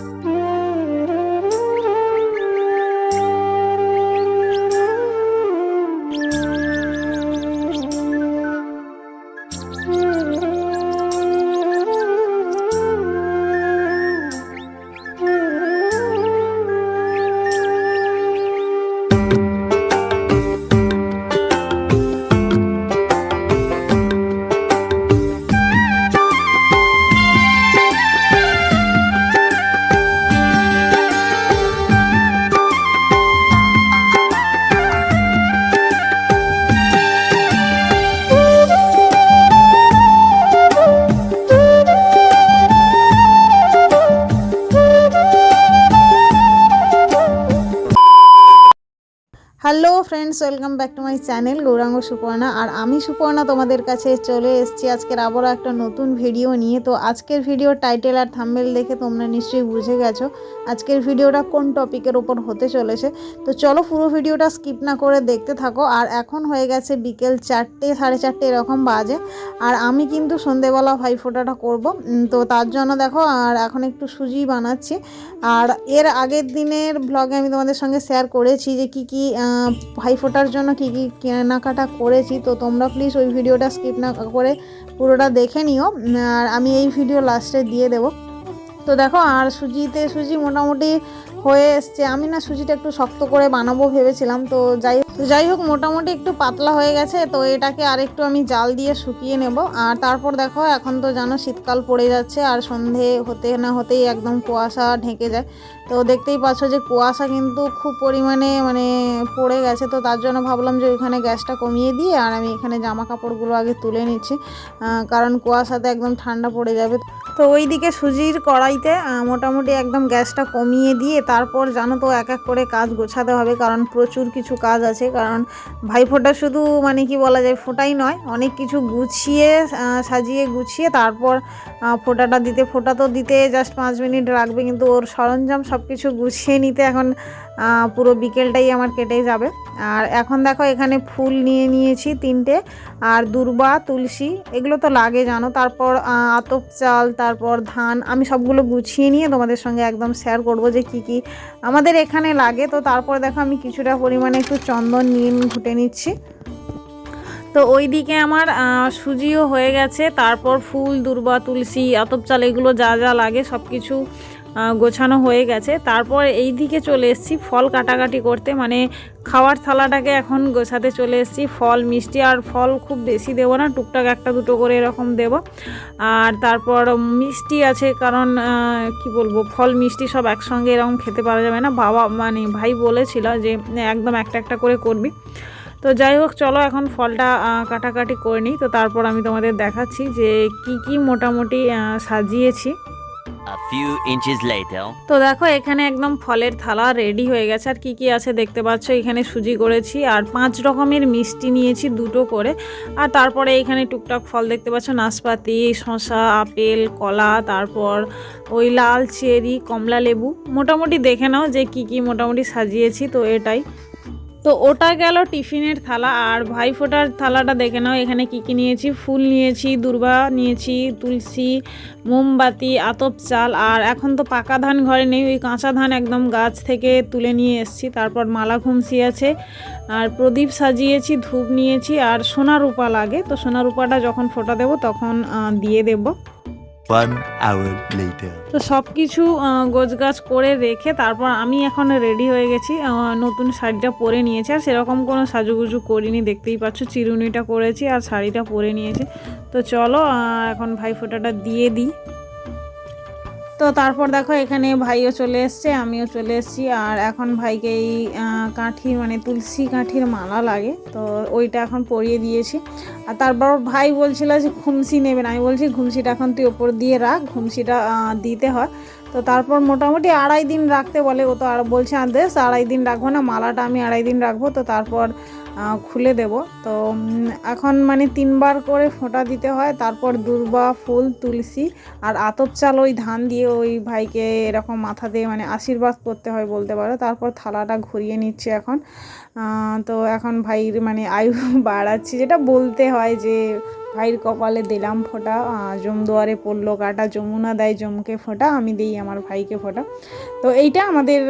oh hello friends welcome back to my channel Gouranga Suparna আর আমি সুপর্ণা তোমাদের কাছে চলে এসেছি। আজকের আবারও একটা নতুন ভিডিও নিয়ে। তো আজকের ভিডিও টাইটেল আর থাম্বেল দেখে তোমরা নিশ্চয়ই বুঝে গেছো আজকের ভিডিওটা কোন টপিকের ওপর হতে চলেছে। তো চলো পুরো ভিডিওটা স্কিপ না করে দেখতে থাকো। আর এখন হয়ে গেছে বিকেল চারটে, সাড়ে চারটে এরকম বাজে। আর আমি কিন্তু সন্ধেবেলা ভাইফোঁটাটা করব। তো তার জন্য দেখো, আর এখন একটু সুজি বানাচ্ছি। আর এর আগের দিনের ব্লগে আমি তোমাদের সঙ্গে শেয়ার করেছি যে কি কি ভাইফোঁটার জন্য কী কী কেনাকাটা করেছি, তো তোমরা প্লিজ ওই ভিডিওটা স্কিপ না করে পুরোটা দেখে নিও। আর আমি এই ভিডিও লাস্টে দিয়ে দেবো। তো দেখো, আর সুজিতে সুজি মোটামুটি হয়ে এসছে। আমি না সুজিটা একটু শক্ত করে বানাবো ভেবেছিলাম, তো যাই যাই হোক, মোটামুটি একটু পাতলা হয়ে গেছে, তো এটাকে আর একটু আমি জাল দিয়ে শুকিয়ে নেব। আর তারপর দেখো, এখন তো জানো শীতকাল পড়ে যাচ্ছে, আর সন্ধে হতে না হতেই একদম কুয়াশা ঢেকে যায়। তো দেখতেই পাচ্ছ যে কুয়াশা কিন্তু খুব পরিমাণে মানে পড়ে গেছে। তো তার জন্য ভাবলাম যে ওইখানে গ্যাসটা কমিয়ে দিয়ে আর আমি এখানে জামা কাপড়গুলো আগে তুলে নিচ্ছি কারণ কুয়াশাতে একদম ঠান্ডা পড়ে যাবে। তো ওইদিকে সুজির কড়াইতে মোটামুটি একদম গ্যাসটা কমিয়ে দিয়ে তারপর জানো তো এক এক করে কাজ গোছাতে হবে, কারণ প্রচুর কিছু কাজ আছে। কারণ ভাইফোঁটা শুধু মানে কি বলা যায়, ফোঁটাই নয়, অনেক কিছু গুছিয়ে সাজিয়ে গুছিয়ে তারপর ফোঁটাটা দিতে, ফোঁটা তো দিতে জাস্ট পাঁচ মিনিট লাগবে কিন্তু ওর সরঞ্জাম সব কিছু গুছিয়ে নিতে এখন পুরো বিকেলটাই আমার কেটে যাবে। আর এখন দেখো এখানে ফুল নিয়ে নিয়েছি তিনটে, আর দুর্বা, তুলসী, এগুলো তো লাগে জানো। তারপর আতপ চাল, তারপর ধান, আমি সবগুলো গুছিয়ে নিয়ে তোমাদের সঙ্গে একদম শেয়ার করব যে কি কি আমাদের এখানে লাগে। তো তারপর দেখো আমি কিছুটা পরিমাণে একটু চন্দন নিয়ে ঘুটে নিচ্ছি। তো ওই দিকে আমার সুজিও হয়ে গেছে। তারপর ফুল, দুর্বা, তুলসী, আতপ চাল, এগুলো যা যা লাগে সব কিছু গোছানো হয়ে গেছে। তারপর এই দিকে চলে এসেছি ফল কাটাকাটি করতে। মানে খাওয়ার থালাটাকে এখন গোছাতে চলে এসেছি। ফল, মিষ্টি আর ফল খুব বেশি দেবো না, টুকটাক একটা দুটো করে এরকম দেব। আর তারপর মিষ্টি আছে, কারণ কি বলব, ফল, মিষ্টি সব একসঙ্গে এরকম খেতে পারা যাবে না। বাবা মানে ভাই বলেছিল যে একদম একটা একটা করে করবি। তো যাই হোক, চলো এখন ফলটা কাটাকাটি করে নিই। তো তারপর আমি তোমাদের দেখাচ্ছি যে কি কি মোটামুটি সাজিয়েছি। তো দেখো, এখানে একদম ফলের থালা রেডি হয়ে গেছে। আর কি কি আছে দেখতে পাচ্ছ? এখানে সুজি করেছি আর পাঁচ রকমের মিষ্টি নিয়েছি দুটো করে। আর তারপরে এখানে টুকটাক ফল দেখতে পাচ্ছ? নাশপাতি, শসা, আপেল, কলা, তারপর ওই লাল চেরি, কমলা লেবু। মোটামুটি দেখে নাও যে কি কি মোটামুটি সাজিয়েছি, তো এটাই। তো ওটা গেল টিফিনের থালা, আর ভাইফোঁটার থালাটা দেখে নাও, এখানে কি কি নিয়েছি? ফুল নিয়েছি, দুর্বা নিয়েছি, তুলসী, মোমবাতি, আতপ চাল, আর এখন তো পাকা ধান ঘরে নেই, ওই কাঁচা ধান একদম গাছ থেকে তুলে নিয়ে এসেছি, তারপর মালা ঘুমসি আছে, আর প্রদীপ সাজিয়েছি, ধূপ নিয়েছি, আর সোনা রূপা লাগে, তো সোনা রূপাটা যখন ফোটা দেবো তখন দিয়ে দেবো। তো সব কিছু গোছগাছ করে রেখে তারপর আমি এখন রেডি হয়ে গেছি। নতুন শাড়িটা পরে নিয়েছি। আর সেরকম কোনো সাজুগুজু করিনি, দেখতেই পাচ্ছ। চিরুনিটা করেছি আর শাড়িটা পরে নিয়েছি। তো চলো এখন ভাইফোঁটাটা দিয়ে দিই। তো তারপর দেখো, এখানে ভাইও চলে এসছে, আমিও চলে এসেছি। আর এখন ভাইকে এই কাঠির মানে তুলসী কাঠির মালা লাগে। তো ওইটা এখন পরিয়ে দিয়েছি। আর তারপর ভাই বলছিল যে ঘুমসি নেবেন। আমি বলছি, ঘুমসিটা এখন তুই ওপর দিয়ে রাখ, ঘুমসিটা দিতে হয়। তো তারপর মোটামুটি আড়াই দিন রাখতে বলে ও তো আর বলছে, আদেশ, আড়াই দিন রাখব না, মালাটা আমি আড়াই দিন রাখব। তো তারপর খুলে দেব। তো এখন মানে তিনবার করে ফোঁটা দিতে হয়। তারপর দুর্বা, ফুল, তুলসী আর আতপ চাল, ওই ধান দিয়ে ওই ভাইকে এরকম মাথা দিয়ে মানে আশীর্বাদ করতে হয় বলতে পারো। তারপর থালাটা ঘুরিয়ে নিচ্ছে এখন। তো এখন ভাইয়ের মানে আয়ু বাড়াচ্ছি, যেটা বলতে হয়। যে ভাইয়ের কপালে দিলাম ফোঁটা জমদুয়ারে পড়ল কাটা যমুনা দেয়, জমকে ফোঁটা, আমি দিই আমার ভাইকে ফোঁটা। তো এইটা আমাদের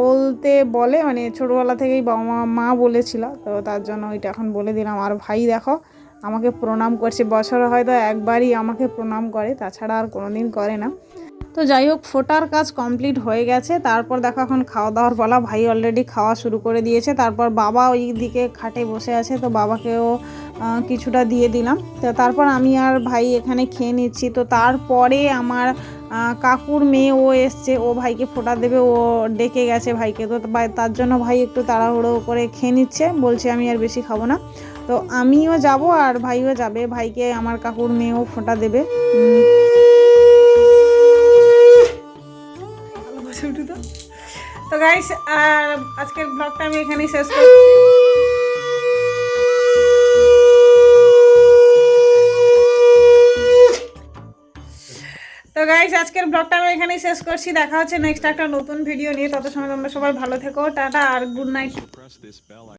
বলতে বলে মানে ছোটোবেলা থেকেই বাবা মা মা বলেছিল, তো তার জন্য ওইটা এখন বলে দিলাম। আর ভাই দেখো, আমাকে প্রণাম করছে। বছরে হয়তো একবারই আমাকে প্রণাম করে, তাছাড়া আর কোনোদিন করে না। তো যাই হোক, ফোটার কাজ কমপ্লিট হয়ে গেছে। তারপর দেখো এখন খাওয়া দাওয়ার বলা ভাই অলরেডি খাওয়া শুরু করে দিয়েছে। তারপর বাবা ওই দিকে খাটে বসে আছে, তো বাবাকেও কিছুটা দিয়ে দিলাম। তো তারপর আমি আর ভাই এখানে খেয়ে নিচ্ছি। তো তারপরে আমার কাকুর মেয়ে ও এসছে। ও ভাইকে ফোটা দেবে। ও ডেকে গেছে ভাইকে। তো তার জন্য ভাই একটু তাড়াহুড়ো করে খেয়ে নিচ্ছে। বলছে, আমি আর বেশি খাব না। তো আমিও যাব আর ভাইও যাবে। ভাইকে আমার কাকুর মেয়েও ফোঁটা দেবে। তো গাইস আজকের ব্লগটা আমি এখানেই শেষ করছি। তো গাইস আজকের ব্লগটা আমি এখানেই শেষ করছি। দেখা হচ্ছে নেক্সট একটা নতুন ভিডিও নিয়ে। তত সময় তোমরা সবাই ভালো থেকো। টাটা আর গুড নাইট